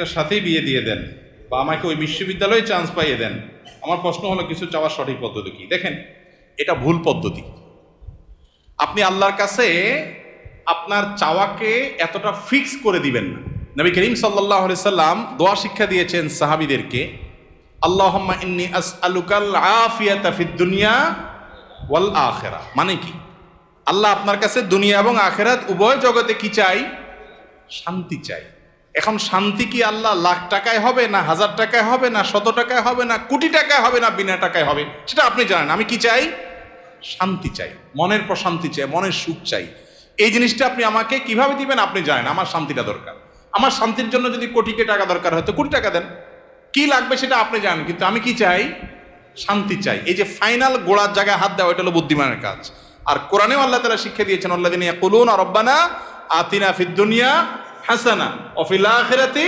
মেয়েটার সাথেই বিয়ে দিয়ে দেন বা আমাকে ওই বিশ্ববিদ্যালয়ে চান্স পাইয়ে দেন। আমার প্রশ্ন হলো, কিছু চাওয়ার সঠিক পদ্ধতি কি? দেখেন, এটা ভুল পদ্ধতি। আপনি আল্লাহর কাছে আপনার চাওয়াকে এতটা ফিক্স করে দিবেন না। নবী করিম সাল্লাহ সাল্লাম দোয়া শিক্ষা দিয়েছেন সাহাবিদেরকে আল্লাহ দুনিয়া আখেরা মানে কি? আল্লাহ আপনার কাছে দুনিয়া এবং আখেরাত উভয় জগতে কি চাই? শান্তি চাই। এখন শান্তি কি আল্লাহ লাখ টাকায় হবে না হাজার টাকায় হবে না শত টাকায় হবে না কোটি টাকায় হবে না বিনা টাকায় হবে? সেটা আপনি জানেন। আমি কি চাই? শান্তি চাই। মনের প্রশান্তি চাই, মনের সুখ চাই। এই জিনিসটা আপনি আমাকে কীভাবে দিবেন আপনি জানেন। আমার শান্তিটা দরকার। আমার শান্তির জন্য যদি কোটিকে টাকা দরকার হয়, তো কোটি টাকা দেন। কি লাগবে সেটা আপনি জানেন। কিন্তু আমি কি চাই? শান্তি চাই। এই যে ফাইনাল গোড়ার জায়গায় হাত দেওয়া, এটা হলো বুদ্ধিমানের কাজ। আর কোরআনেও আল্লাহ তালা শিক্ষা দিয়েছেন আল্লাহ দিন কুলুন রব্বানা আতিনা ফিদ দুনিয়া হাসানা অফিল আখিরাতি